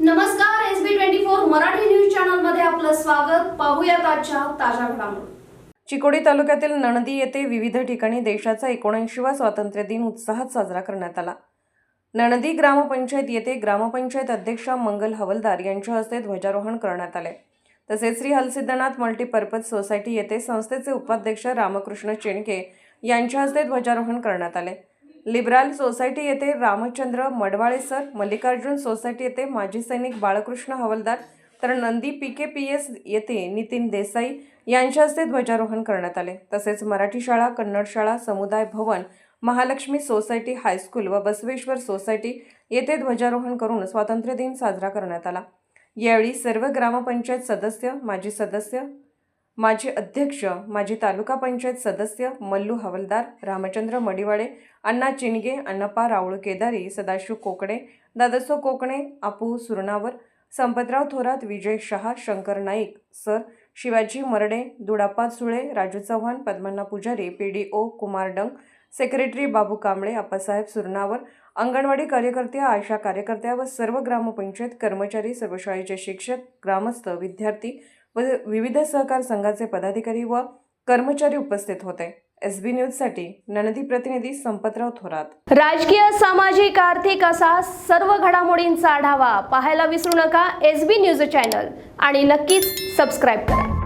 नमस्कार S B twenty four Marathi news चॅनलमध्ये आपलं स्वागत. पाहूया आजच्या ताज्या घडामोडी. चिकोडी तालुक्यातील नणदी येथे विविध ठिकाणी देशाचा एकोणऐंशीवा स्वातंत्र्य दिन उत्साहात साजरा करण्यात आला. नणदी ग्रामपंचायत येथे ग्रामपंचायत अध्यक्षा मंगल हवलदार यांच्या हस्ते ध्वजारोहण करण्यात आले. तसेच श्री हलसिद्धनाथ मल्टीपर्पज सोसायटी येथे संस्थेचे उपाध्यक्ष रामकृष्ण चेंडके यांच्या हस्ते ध्वजारोहण करण्यात आले. लिबराल सोसायटी येथे रामचंद्र मडवाळे सर मल्लिकार्जुन सोसायटी येथे माजी सैनिक बाळकृष्ण हवलदार तर Nandi P K P S येथे नितीन देसाई यांच्या हस्ते ध्वजारोहण करण्यात आले. तसेच मराठी शाळा कन्नड शाळा समुदाय भवन महालक्ष्मी सोसायटी हायस्कूल व बसवेश्वर सोसायटी येथे ध्वजारोहण करून स्वातंत्र्य दिन साजरा करण्यात आला. यावेळी सर्व ग्रामपंचायत सदस्य माजी सदस्य माजी अध्यक्ष माजी तालुका पंचायत सदस्य मल्लू हवलदार रामचंद्र मडिवाळे अण्णा चिणगे अण्णप्पा Raul Kedari Sadashiv Kokane Dadaso Kokane Appu Surnavar Sampatrao Thorat Vijay Shah Shankar Naik sir Shivaji Marde Dudappa Sule Raju Chavan Padmanna Pujari P D O Kumar Dang secretary Babu Kamble Appasaheb Surnavar anganwadi कार्यकर्त्या आशा कार्यकर्त्या व सर्व ग्रामपंचायत कर्मचारी सर्व शाळेचे शिक्षक ग्रामस्थ विद्यार्थी व विविध सहकार संघाचे पदाधिकारी व कर्मचारी उपस्थित होते. एस बी न्यूजसाठी ननदी प्रतिनिधी संपतराव थोरात. राजकीय सामाजिक आर्थिक असा सर्व घडामोडींचा आढावा पाहायला विसरू नका एस बी न्यूज चॅनल आणि नक्कीच सबस्क्राईब करा.